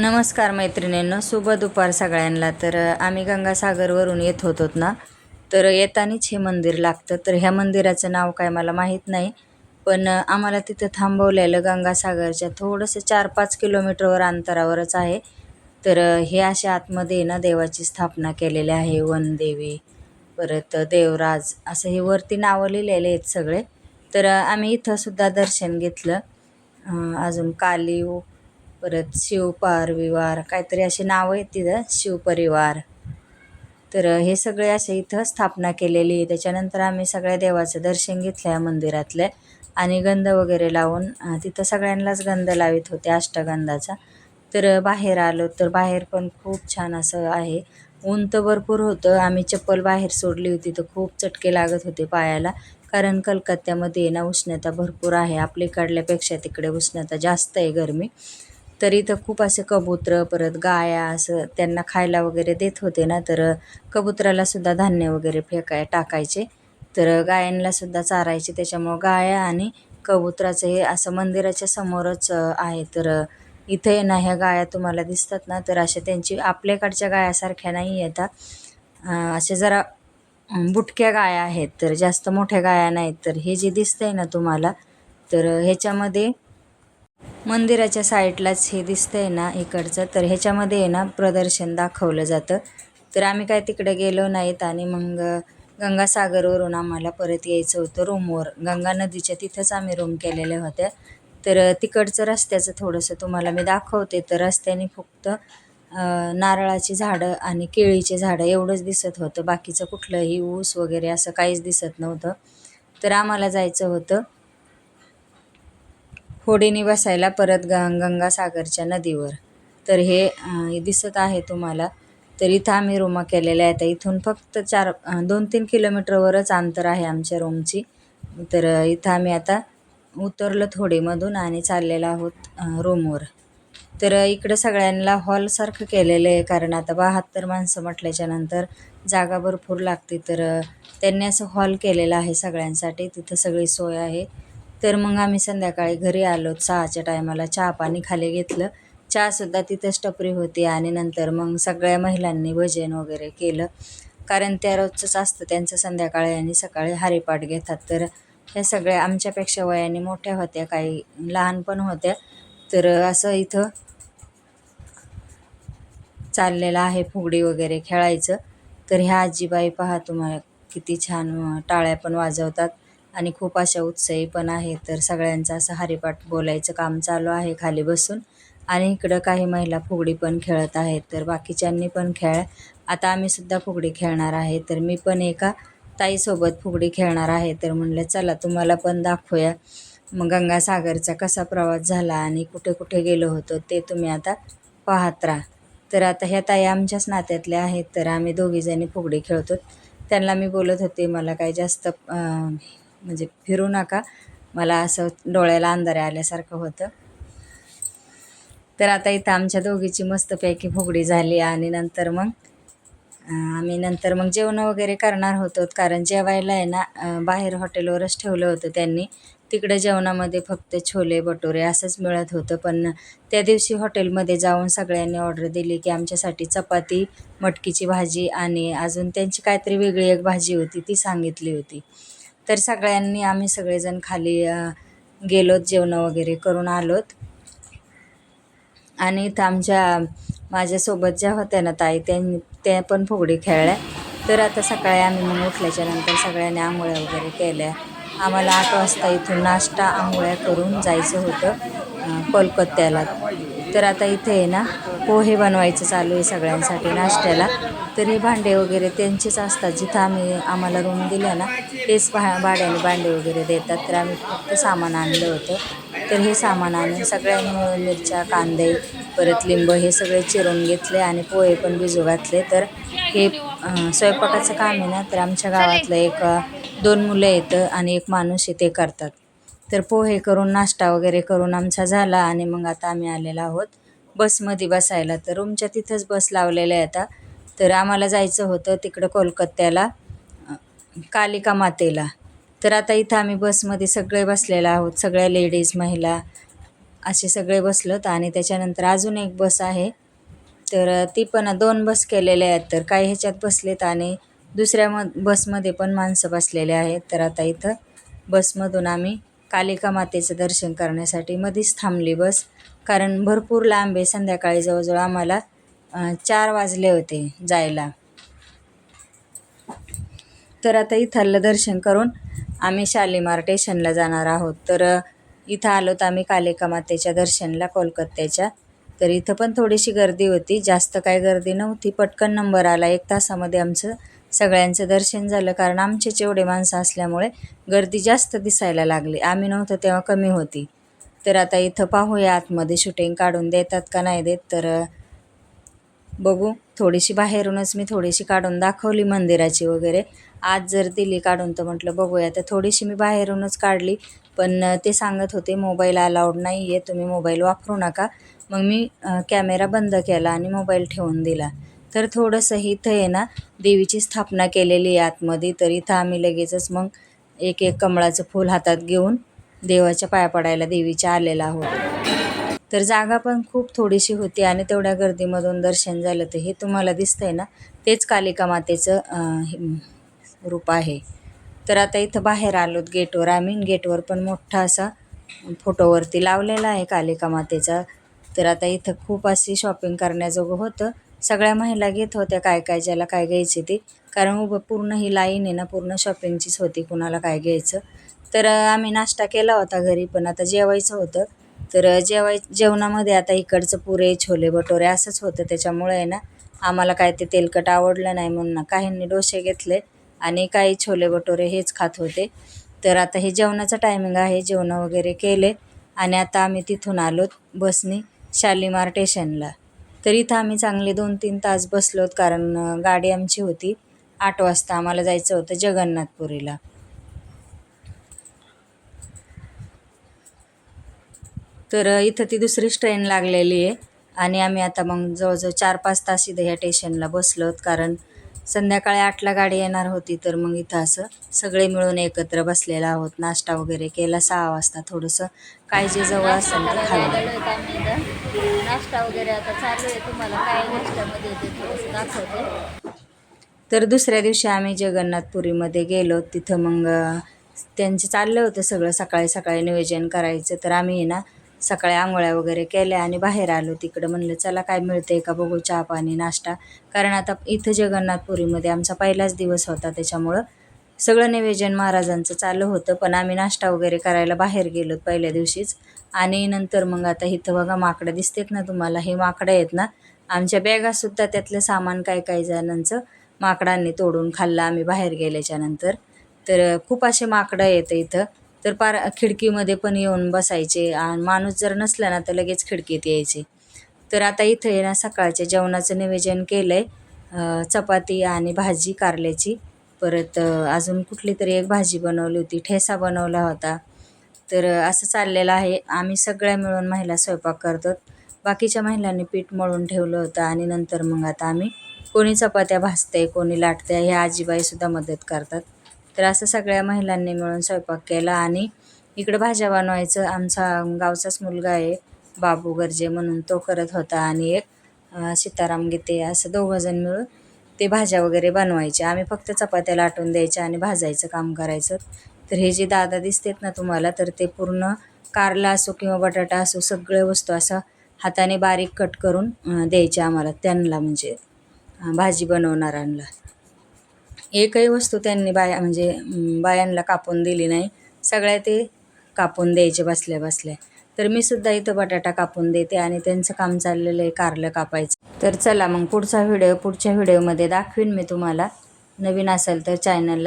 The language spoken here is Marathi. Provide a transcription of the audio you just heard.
नमस्कार मैत्रिणींनो शुभ दुपार सगळ्यांना. तर आम्ही गंगासागरवरून येत होतो ना तर येतानीच हे मंदिर लागतं. तर ह्या मंदिराचं नाव काय मला माहीत नाही पण आम्हाला तिथं थांबवलेलं गंगासागरच्या थोडंसं चार पाच किलोमीटरवर अंतरावरच आहे. तर हे अशा आतमध्ये आहे ना देवाची स्थापना केलेली आहे वनदेवी परत देवराज असं हे वरती नावं लिहिलेले आहेत सगळे. तर आम्ही इथंसुद्धा दर्शन घेतलं. अजून काली परत शिवपारविवार काहीतरी अशी नावं आहेत तिथं शिवपरिवार. तर हे सगळे असे इथं स्थापना केलेली आहे. त्याच्यानंतर आम्ही सगळ्या देवाचं दर्शन घेतलं या मंदिरातलं. आणि गंध वगैरे लावून तिथं सगळ्यांनाच गंध लावित होते अष्टगंधाचा. तर बाहेर आलो तर बाहेर पण खूप छान असं आहे. ऊन तर भरपूर होतं. आम्ही चप्पल बाहेर सोडली होती तर खूप चटके लागत होते पायाला. कारण कलकत्त्यामध्ये ना उष्णता भरपूर आहे. आपलीकडल्यापेक्षा तिकडे उष्णता जास्त आहे गरमी. तर इथं खूप असे कबूतरं परत गाया असं त्यांना खायला वगैरे देत होते ना तर कबुतराला सुद्धा धान्य वगैरे फेकाय टाकायचे. तर गायांना सुद्धा चारायचे. त्याच्यामुळं गाया आणि कबुतराचं हे असं मंदिराच्या समोरच आहे. तर इथे आहे ना ह्या गाया तुम्हाला दिसतात ना तर अशा त्यांची आपल्याकडच्या गायासारख्या नाही येतात असे जरा बुटक्या गाया आहेत. तर जास्त मोठ्या गाया नाहीत. तर हे जे दिसतंय ना तुम्हाला तर ह्याच्यामध्ये मंदिराच्या साईडलाच हे दिसतंय ना इकडचं. तर ह्याच्यामध्ये आहे ना प्रदर्शन दाखवलं जातं. तर आम्ही काय तिकडे गेलो नाहीत आणि मग गंगासागरवरून आम्हाला परत यायचं होतं रूमवर. गंगा नदीच्या तिथंच आम्ही रूम केलेल्या होत्या. तर तिकडचं रस्त्याचं थोडंसं तुम्हाला मी दाखवते. तर रस्त्याने फक्त नारळाची झाडं आणि केळीचे झाडं एवढंच दिसत होतं. बाकीचं कुठलंही ऊस वगैरे असं काहीच दिसत नव्हतं. तर आम्हाला जायचं होतं. होडीने बसायला परत गं गंगासागरच्या नदीवर. तर हे दिसत आहे तुम्हाला. तर इथं आम्ही रूमा केलेल्या आहेत. इथून फक्त चार दोन तीन किलोमीटरवरच अंतर आहे आमच्या रूमची. तर इथं आम्ही आता उतरलो थोडीमधून आणि चाललेलो आहोत रूमवर. तर इकडं सगळ्यांना हॉलसारखं केलेलं आहे. कारण आता बहात्तर माणसं म्हटल्याच्या नंतर जागा भरपूर लागते. तर त्यांनी असं हॉल केलेलं आहे सगळ्यांसाठी. तिथं सगळी सोय आहे. तर मग आम्ही संध्याकाळी घरी आलो. सहाच्या टायमाला चहा पाणी खाली घेतलं. चहासुद्धा तिथंच टपरी होती आणि नंतर मग सगळ्या महिलांनी भजन वगैरे केलं. कारण त्या रोजचंच असतं त्यांचं संध्याकाळी आणि सकाळी हरिपाठ घेतात. तर ह्या सगळ्या आमच्यापेक्षा वयाने मोठ्या होत्या काही लहान पण होत्या. तर असं इथं चाललेलं आहे फुगडी वगैरे खेळायचं. तर ह्या आजीबाई पहा तुम्हाला किती छान टाळ्या पण वाजवतात. आणि खूप अशा उत्साही पण आहे. तर सगळ्यांचं असं हरिपाठ बोलायचं काम चालू आहे खाली बसून. आणि इकडं काही महिला फुगडी पण खेळत आहेत. तर बाकीच्यांनी पण खेळ. आता आम्ही सुद्धा फुगडी खेळणार आहे. तर मी पण एका ताईसोबत फुगडी खेळणार आहे. तर म्हणलं चला तुम्हाला पण दाखवूया. मग गंगासागरचा कसा प्रवास झाला आणि कुठे कुठे गेलो होतो ते तुम्ही आता पाहत राहा. तर आता ह्या ताई आमच्याच नात्यातल्या आहेत. तर आम्ही दोघीजणी फुगडी खेळतो. त्यांना मी बोलत होते मला काही जास्त म्हणजे फिरू नका. मला असं डोळ्याला अंधारे आल्यासारखं होतं. तर आता इथं आमच्या दोघीची मस्तपैकी फुगडी झाली आणि नंतर मग आम्ही नंतर मग जेवण वगैरे करणार होतो. कारण जेवायला आहे ना बाहेर हॉटेलवरच ठेवलं होतं त्यांनी. तिकडं जेवणामध्ये फक्त छोले भटुरे असंच मिळत होतं. पण त्या दिवशी हॉटेलमध्ये जाऊन सगळ्यांनी ऑर्डर दिली की आमच्यासाठी चपाती मटकीची भाजी आणि अजून त्यांची काहीतरी वेगळी एक भाजी होती ती सांगितली होती. तर सगळ्यांनी आम्ही सगळेजण खाली गेलोत जेवणं वगैरे करून आलोत. आणि इथं आमच्या माझ्यासोबत ज्या होत्या ना ताई त्यांनी त्या पण फुगडी खेळल्या. तर आता सकाळी आम्ही मग उठल्याच्या नंतर सगळ्यांनी आंघोळ्या वगैरे केल्या. आम्हाला आठ वाजता इथून नाश्ता आंघोळ्या करून जायचं होतं कोलकात्याला. तर आता इथे आहे ना पोहे बनवायचं चालू आहे सगळ्यांसाठी नाश्त्याला. तर हे भांडे वगैरे त्यांचेच असतात. जिथं आम्ही आम्हाला रूम दिल्या ना तेच भा भाड्याने भांडे वगैरे देतात. तर आम्ही फक्त सामान आणलं होतं. तर हे सामान आणून सगळ्यांनी मिरच्या कांदे परत लिंब हे सगळे चिरून घेतले आणि पोहे पण भिजू घातले. तर हे स्वयंपाकाचं काम आहे ना तर आमच्या गावातलं एक दोन मुलं येतं आणि एक माणूस आहे ते करतात. तर पोहे करून नाश्ता वगैरे करून आमचा झाला आणि मग आता आम्ही आलेलो आहोत. बसमध्ये बसायला. तर रूमच्या तिथंच बस लावलेल्या आहेत आता. तर आम्हाला जायचं होतं तिकडं कोलकात्याला कालिका मातेला. तर आता इथं आम्ही बसमध्ये सगळे बसलेलो आहोत. सगळ्या लेडीज महिला असे सगळे बसलोत आणि त्याच्यानंतर अजून एक बस आहे. तर ती पण दोन बस केलेल्या आहेत. तर काही ह्याच्यात बसलेत आणि दुसऱ्या म बसमध्ये पण माणसं बसलेले आहेत. तर आता इथं बसमधून आम्ही कालिका मातेचं दर्शन करण्यासाठी मध्येच थांबली बस. कारण भरपूर लांब आहे संध्याकाळी जवळजवळ आम्हाला चार वाजले होते जायला. तर आता इथलं दर्शन करून आम्ही शालीमार स्टेशनला जाणार आहोत. तर इथं आलो तर आम्ही कालिका मातेच्या दर्शनला कोलकात्याच्या. तर इथं पण थोडीशी गर्दी होती जास्त काय गर्दी नव्हती पटकन नंबर आला. एक तासामध्ये आमचं सगळ्यांचं दर्शन झालं कारण आमचेच एवढे माणसं असल्यामुळे गर्दी जास्त दिसायला लागली. आम्ही नव्हतं तेव्हा कमी होती. तर आता इथं पाहूया आतमध्ये शूटिंग काढून देतात का नाही देत तर बघू. थोडीशी बाहेरूनच मी थोडीशी काढून दाखवली मंदिराची वगैरे. आज जर दिली काढून तर म्हटलं बघूया. तर थोडीशी मी बाहेरूनच काढली पण ते सांगत होते मोबाईल अलाउड नाही आहे तुम्ही मोबाईल वापरू नका. मग मी कॅमेरा बंद केला आणि मोबाईल ठेवून दिला. तर थोडंसं इथं आहे ना देवीची स्थापना केलेली आहे आतमध्ये. तर इथं आम्ही लगेचच मग एक एक कमळाचं फूल हातात घेऊन देवाच्या पाया पडायला देवीच्या आलेला आहोत. तर जागा पण खूप थोडीशी होती आणि तेवढ्या गर्दीमधून दर्शन झालं तर हे तुम्हाला दिसतंय ना तेच कालिका मातेचं रूप आहे. तर आता इथं बाहेर आलोत गेटवर आम्ही गेटवर पण मोठा असा फोटोवरती लावलेला आहे कालिका मातेचा. तर आता इथं खूप अशी शॉपिंग करण्याजोगं होतं. सगळ्या महिला घेत होत्या काय काय ज्याला काय घ्यायचे ते. कारण उभं पूर्ण ही लाईन आहे ना पूर्ण शॉपिंगचीच होती कुणाला काय घ्यायचं. तर आम्ही नाश्ता केला होता घरी पण आता जेवायचं होतं. तर जेवाय जेवणामध्ये आता इकडचं पुरे छोले भटोरे असंच होतं. त्याच्यामुळे आहे ना आम्हाला काय ते तेलकट आवडलं नाही म्हणून काहींनी डोसे घेतले आणि काही छोले भटोरे हेच खात होते. तर आता हे जेवणाचं टायमिंग आहे जेवणं वगैरे केले आणि आता आम्ही तिथून आलो बसनी शालीमार स्टेशनला तर इथं आम्ही चांगले दोन तीन तास बसलोत कारण गाडी आमची होती. आठ वाजता आम्हाला जायचं होतं जगन्नाथपुरीला. तर इथं ती दुसरीच ट्रेन लागलेली आहे. आणि आम्ही आता मग जवळजवळ चार पाच तास इथं ह्या स्टेशनला बसलोत कारण संध्याकाळी आठला गाडी येणार होती तर मग इथं असं सगळे मिळून एकत्र बसलेलो आहोत. नाश्ता वगैरे केला सहा वाजता थोडंसं काय जे जवळ असेल ते खाल्लं नाश्ता वगैरे आता चालू आहे. तुम्हाला काय नाश्त्यामध्ये थोडंसं दाखवते. तर दुसऱ्या दिवशी आम्ही जगन्नाथपुरीमध्ये गेलो. तिथं मग त्यांचं चाललं होतं सगळं. सकाळी सकाळी नियोजन करायचं. तर आम्ही ना सकाळी आंघोळ्या वगैरे केल्या आणि बाहेर आलो तिकडं. म्हणलं चला काय मिळते का? बघू चहा पाणी नाश्ता. कारण आता इथं जगन्नाथपुरीमध्ये आमचा पहिलाच दिवस होता. त्याच्यामुळं सगळं निवेदन महाराजांचं चालू होतं. पण आम्ही नाश्ता वगैरे करायला बाहेर गेलो पहिल्या दिवशीच. आणि नंतर मग आता इथं बघा माकडं दिसतेत ना तुम्हाला? हे माकडं आहेत ना? आमच्या बॅगासुद्धा त्यातलं सामान काय काय जणांचं माकडांनी तोडून खाल्लं आम्ही बाहेर गेल्याच्यानंतर तर खूप असे माकडं येतं इथं. तर पार खिडकीमध्ये पण येऊन बसायचे. आणि माणूस जर नसला ना तर लगेच खिडकीत यायचे. तर आता इथं आहे ना सकाळच्या जेवणाचं नियोजन केलं आहे चपाती आणि भाजी कारल्याची. परत अजून कुठली तरी एक भाजी बनवली होती. ठेसा बनवला होता. तर असं चाललेलं आहे. आम्ही सगळ्या मिळून महिला स्वयंपाक करतो बाकीच्या महिलांनी पीठ मळून ठेवलं होतं. आणि नंतर मग आता आम्ही कोणी चपात्या भाजते कोणी लाटते ह्या आजीबाईसुद्धा मदत करतात. तर असं सगळ्या महिलांनी मिळून स्वयंपाक केला आणि इकडं भाज्या बनवायचं. आमचा गावचाच मुलगा आहे बाबू गरजे म्हणून तो करत होता आणि एक सीताराम गीते असं दोघंजण मिळून ते भाज्या वगैरे बनवायचे. आम्ही फक्त चपात्या लाटून द्यायच्या आणि भाजायचं काम करायचं. तर हे जे दादा दिसतेत ना तुम्हाला तर ते पूर्ण कारला असो किंवा बटाटा असो सगळे वस्तू असं हाताने बारीक कट करून द्यायचे आम्हाला त्यांना म्हणजे भाजी बनवणाऱ्यांना. एकही वस्तू त्यांनी बाया म्हणजे बायांना कापून दिली नाही. सगळ्या ते कापून द्यायचे बसल्या बसल्या. तर मी सुद्धा इथं बटाटा कापून देते आणि त्यांचं काम चाललेलं आहे कारलं कापायचं. तर चला मग पुढचा व्हिडिओ पुढच्या व्हिडिओमध्ये दाखवीन मी तुम्हाला. नवीन असेल तर चॅनलला